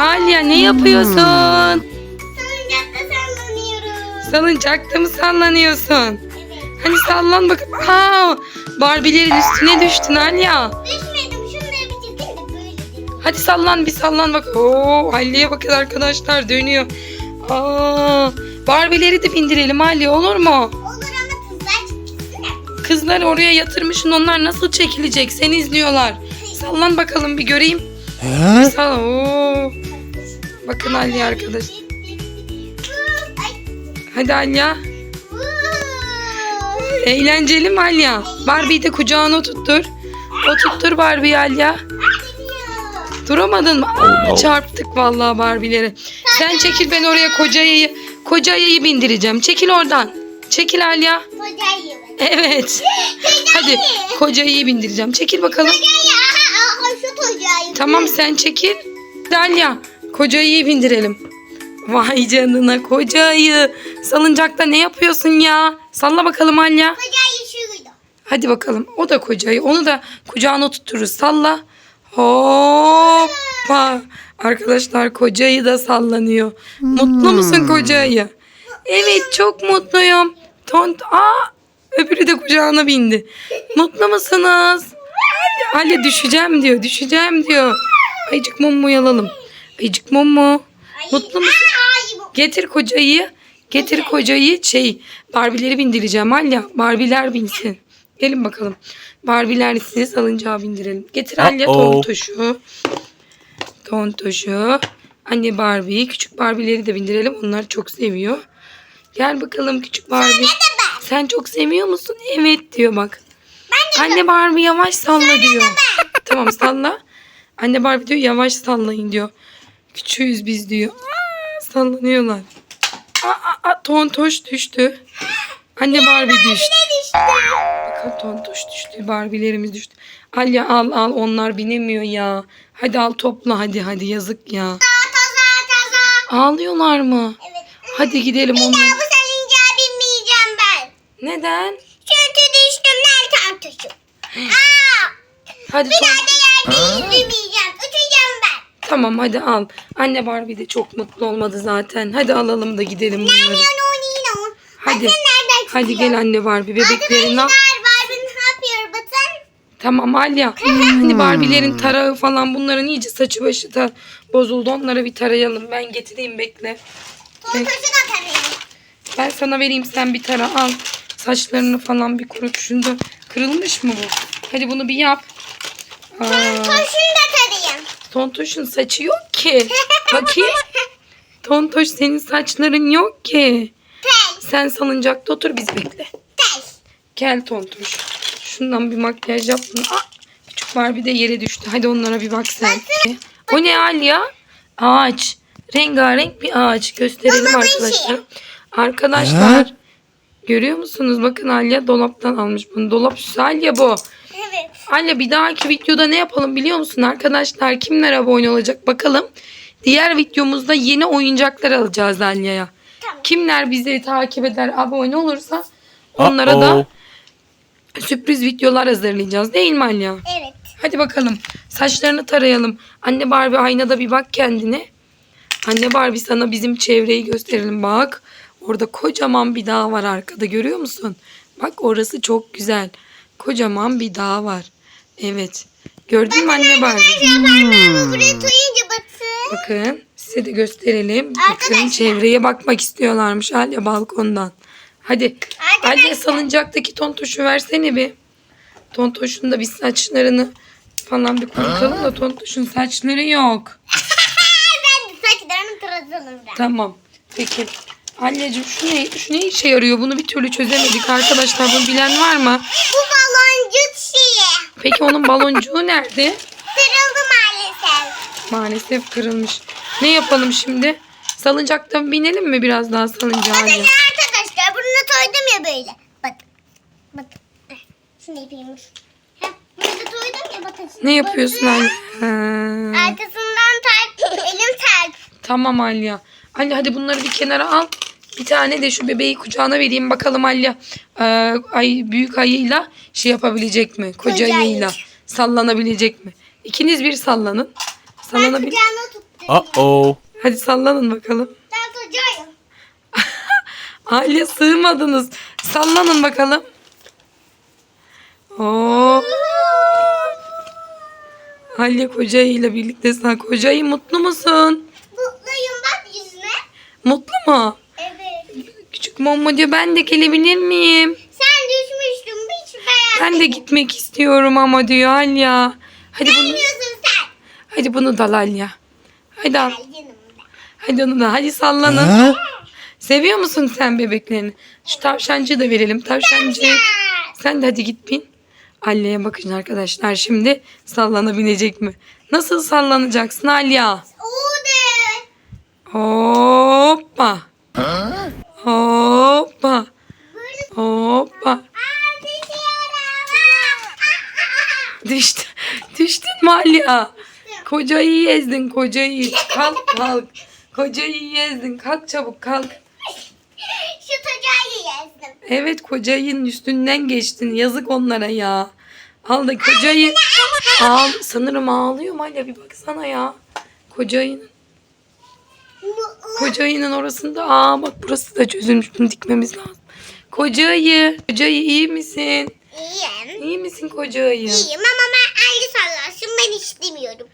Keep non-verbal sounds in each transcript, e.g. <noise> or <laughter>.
Alya ne yapıyorsun? Salıncakta sallanıyoruz. Salıncakta mı sallanıyorsun? Evet. Hani sallan bakayım. Aa, Barbie'lerin üstüne düştün Alya. Düşmedim. Şunları bir çekeyim de böyle döneyim. Hadi sallan bir sallan bak. Oo, Alya'ya bakın arkadaşlar dönüyor. Aa, Barbie'leri de bindirelim Alya olur mu? Olur ama kızlar çıksın da. Kızlar oraya yatırmışsın onlar nasıl çekilecek? Seni izliyorlar. Sallan bakalım bir göreyim. Bir sal. Oo. Bakın Alya arkadaş. Hadi Alya. Eğlenceli mi Alya? Barbie'yi de kucağına oturttur. Oturttur Barbie'yi Alya. Duramadın mı? Aa, çarptık vallahi Barbie'leri. Sen çekil ben oraya kocayı kocayı bindireceğim. Çekil oradan. Çekil Alya. Kocayı. Evet. Hadi kocayı bindireceğim. Çekil bakalım. Tamam sen çekil. Alya kocayı bindirelim. Vay canına kocayı. Salıncakta ne yapıyorsun ya? Salla bakalım Alya. Kocayı şurada. Hadi bakalım. O da kocayı. Onu da kucağına tuttururuz. Salla. Hoppa. Arkadaşlar kocayı da sallanıyor. Mutlu musun kocayı? Evet çok mutluyum. Tont Aa, öbürü de kucağına bindi. Mutlu musunuz? Ali düşeceğim diyor. Düşeceğim diyor. Ayıcık mummu alalım. Ayıcık mummu. Mutlu musun? Getir kocayı. Getir kocayı şey Barbie'leri bindireceğim Alya. Barbie'ler binsin. Gelin bakalım. Barbie'ler sizi salıncağa bindirelim. Getir Alya Uh-oh. tontuşu. Tontuşu. Anne Barbie. Küçük Barbie'leri de bindirelim. Onlar çok seviyor. Gel bakalım küçük Barbie. Sen çok seviyor musun? Evet diyor bak. Anne Barbie yavaş salla diyor. Tamam salla. Anne Barbie diyor yavaş sallayın diyor. Küçüğüz biz diyor. Aa, sallanıyorlar. Aa, aa, tontoş düştü. Anne Barbie düştü. Bakın tontoş düştü. Barbie'lerimiz düştü. Alya al al onlar binemiyor ya. Hadi al topla hadi hadi yazık ya. Ağlıyorlar mı? Evet. Hadi gidelim Bir daha bu salıncağa binmeyeceğim ben. Neden? Çünkü düştüm nereden tuşum. Aa! Hadi Bir ton- daha da yerde izlemeyeceğim. Tamam hadi al. Anne Barbie de çok mutlu olmadı zaten. Hadi alalım da gidelim bunları. Hadi. Hadi gel anne Barbie bebeklerini al. Tamam Alya. <laughs> Hani Barbie'lerin tarağı falan bunların iyice saçı başı da bozuldu. Onları bir tarayalım. Ben getireyim bekle. Tarayayım. Ben sana vereyim sen bir tara al. Saçlarını falan bir kurut. Şunda kırılmış mı bu? Hadi bunu bir yap. Aa. Tontoş'un saçı yok ki. Bakayım. <laughs> Tontoş senin saçların yok ki. Sen salıncakta otur biz bekle. Gel Tontoş. Şundan bir makyaj yap. Aa, küçük Barbie de yere düştü. Hadi onlara bir bak sen. O ne Alya? Ağaç. Rengarenk bir ağaç. Gösterelim Dolabın arkadaşlar. Arkadaşlar. Görüyor musunuz? Bakın Alya dolaptan almış bunu. Dolap süsü Alya bu. Alya bir dahaki videoda ne yapalım biliyor musun arkadaşlar? Kimler abone olacak bakalım. Diğer videomuzda yeni oyuncaklar alacağız Alya'ya. Tamam. Kimler bizi takip eder abone olursa onlara da Uh-oh. sürpriz videolar hazırlayacağız değil mi Alya? Evet. Hadi bakalım saçlarını tarayalım. Anne Barbie aynada bir bak kendine. Anne Barbie sana bizim çevreyi gösterelim bak. Orada kocaman bir dağ var arkada görüyor musun? Bak orası çok güzel. Kocaman bir dağ var. Evet. Gördün mü anne Barbie? Parmağımı buraya koyunca batı. Bakın size de gösterelim. Bakın Arkadaşlar. çevreye bakmak istiyorlarmış Alya balkondan. Hadi Arkadaşlar. Alya salıncaktaki tontoşu versene bir. Tontoşun da bir saçlarını falan bir kurutalım da tontoşun saçları yok. <laughs> ben saçlarımı taratalım ben. Tamam. Peki. Anneciğim şu ne, şu ne işe yarıyor? Bunu bir türlü çözemedik arkadaşlar. Bunu bilen var mı? Bu baloncuk şeyi. Peki onun baloncuğu nerede? Kırıldı maalesef. Maalesef kırılmış. Ne yapalım şimdi? Salıncakta binelim mi biraz daha salıncağa? Bakın arkadaşlar bunu toydum ya böyle. Bak. Bak. Eh, Şunu yapayım. Ya bakın. Ne yapıyorsun? Ha. Arkasından tak. Elim tak. Tamam Alya. Alya hadi bunları bir kenara al. Bir tane de şu bebeği kucağına vereyim bakalım Alya. Ee, ay büyük ayıyla şey yapabilecek mi? Koca Koca ayıyla ayı. sallanabilecek mi? İkiniz bir sallanın. Ben Sallanabil kucağına tuttum. Uh-oh. Hadi sallanın bakalım. Ben tutacağım. Aile <laughs> sığmadınız. Sallanın bakalım. Oo. Halya kocayıyla birlikte sen kocayı mutlu musun? Mutluyum bak yüzüne. Mutlu mu? Mommo diyor ben de gelebilir miyim? Sen düşmüştün hiç beğenmedim. Ben de gitmek istiyorum ama diyor Halya. Hadi bunu, Bilmiyorsun sen. hadi bunu da al Halya. Hadi al. Hadi onu da. Hadi sallanın. Huh? Seviyor musun sen bebeklerini? Şu tavşancıyı da verelim. Tavşancık. Sen de hadi git bin. Alya'ya bakın arkadaşlar. Şimdi sallanabilecek mi? Nasıl sallanacaksın Alya? O de. Hoppa. Hoppa. Hoppa. Düştü. Düştün mü Alya? Kocayı ezdin kocayı. Kalk kalk. Kocayı ezdin. Kalk çabuk kalk. Şu tocağı yazdım. Evet kocayın üstünden geçtin. Yazık onlara ya. Al da kocayı. Ağl sanırım ağlıyor mu Alya bir baksana ya. Kocayın. Mutlu. Kocayının orasında. Aa bak burası da çözülmüş. Bunu dikmemiz lazım. Kocayı. Kocayı iyi misin? İyiyim. İyi misin kocayı? İyiyim ama ben ayrı sallarsın ben istemiyorum.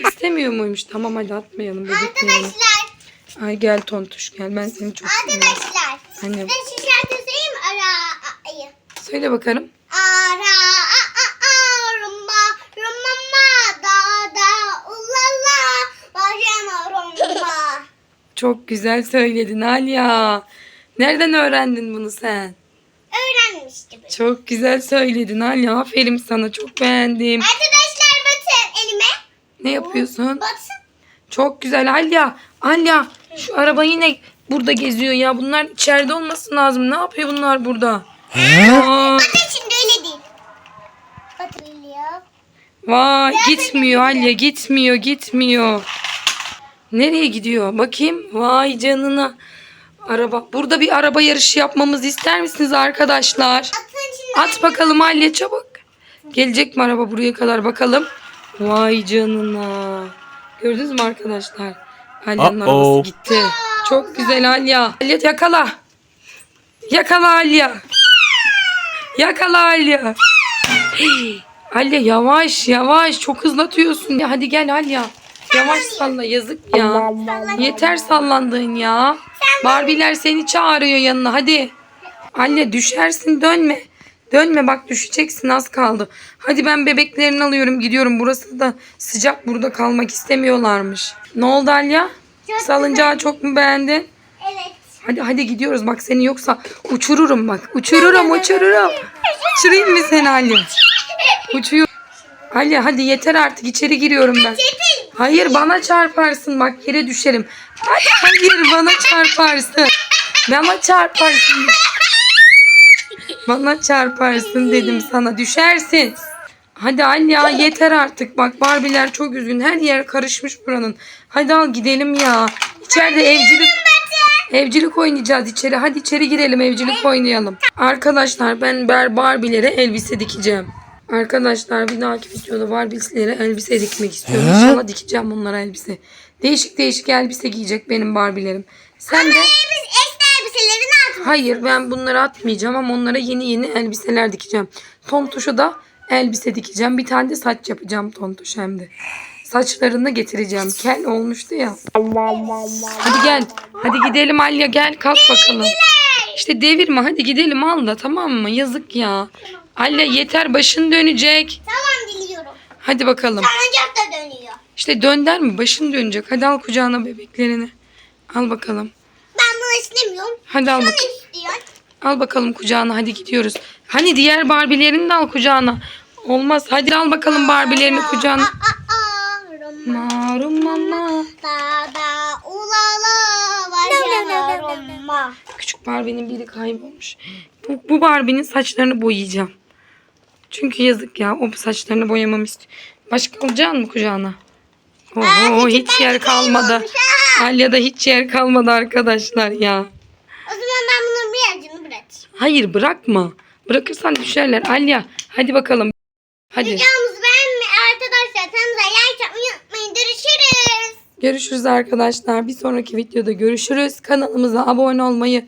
<laughs> İstemiyor muymuş? Tamam hadi atmayalım. Arkadaşlar. Ay gel tontuş gel ben seni çok seviyorum. Arkadaşlar. Annem. Ben şu şarkı söyleyeyim mi? Ara ayı. Söyle bakalım. Ara Çok güzel söyledin Alya. Nereden öğrendin bunu sen? Öğrenmiştim. Çok güzel söyledin Alya. Aferin sana. Çok beğendim. Arkadaşlar batın elime. Ne yapıyorsun? Batın. Çok güzel Alya. Alya şu araba yine burada geziyor ya. Bunlar içeride olması lazım. Ne yapıyor bunlar burada? Aa, Batın şimdi öyle değil. Batın geliyor. vay gitmiyor Alya gitmiyor gitmiyor. Nereye gidiyor? Bakayım. Vay canına. Araba. Burada bir araba yarışı yapmamızı ister misiniz arkadaşlar? Atın şimdi. At bakalım Alya çabuk. Gelecek mi araba buraya kadar bakalım. Vay canına. Gördünüz mü arkadaşlar? Alya'nın Uh-oh. arabası gitti. Çok güzel Alya. Alya yakala. Yakala Alya. Yakala Alya. Alya yavaş yavaş çok hızlatıyorsun. Hadi gel Alya. Yavaş salla yazık ya. Yeter sallandığın ya. Barbiler seni çağırıyor yanına hadi. Anne düşersin dönme. Dönme bak düşeceksin az kaldı. Hadi ben bebeklerini alıyorum gidiyorum. Burası da sıcak burada kalmak istemiyorlarmış. Ne oldu Alya? Salıncağı çok mu beğendin? Evet. Hadi hadi gidiyoruz bak seni yoksa uçururum bak. Uçururum uçururum. Uçurayım mı seni Alya? <laughs> Uçuyor. Alya hadi yeter artık içeri giriyorum ben. Hayır bana çarparsın bak yere düşerim. Ay, Hayır bana çarparsın. Bana çarparsın. Bana çarparsın dedim sana düşersin. Hadi Alya yeter artık bak Barbiler çok üzgün her yer karışmış buranın. Hadi al gidelim ya. İçeride evcilik evcilik oynayacağız içeri. Hadi içeri girelim evcilik oynayalım. Arkadaşlar ben ber Barbilere elbise dikeceğim. Arkadaşlar bir dahaki videoda Barbilere elbise dikmek istiyorum. İnşallah dikeceğim bunlara elbise. Değişik değişik elbise giyecek benim Barbilerim. Sen de Biz eski elbiselerini attık. Hayır ben bunları atmayacağım ama onlara yeni yeni elbiseler dikeceğim. Tontuş'a da elbise dikeceğim. Bir tane de saç yapacağım Tontuş hem de. Saçlarını getireceğim. Kel olmuştu ya. Hadi gel. Hadi gidelim Alya gel kalk bakalım. İşte devirme hadi gidelim al da tamam mı? Yazık ya. Alya yeter başın dönecek. Tamam diliyorum. Hadi bakalım. Salıncak da dönüyor. İşte dönder mi? Başın dönecek. Hadi al kucağına bebeklerini. Al bakalım. Ben bunu istemiyorum. Hadi al Bunu bakalım. istiyor. Al bakalım kucağına hadi gidiyoruz. Hani diğer Barbie'lerini de al kucağına. Olmaz. Hadi al bakalım Barbie'lerini kucağına. Marum mama. Da da ulala başıma rumba. Küçük Barbie'nin biri kaybolmuş. Bu, bu Barbie'nin saçlarını boyayacağım. Çünkü yazık ya. O saçlarını boyamam istiyor. Başka alacak mı kucağına? Oho hiç yer kalmadı. Alya'da hiç yer kalmadı arkadaşlar ya. O zaman ben bunun birazcını bırakayım. Hayır bırakma. Bırakırsan düşerler. Alya hadi bakalım. Hadi. Videomuzu beğenmeyi arkadaşlar kanalımıza like yapmayı unutmayın. Görüşürüz. Görüşürüz arkadaşlar. Bir sonraki videoda görüşürüz. Kanalımıza abone olmayı,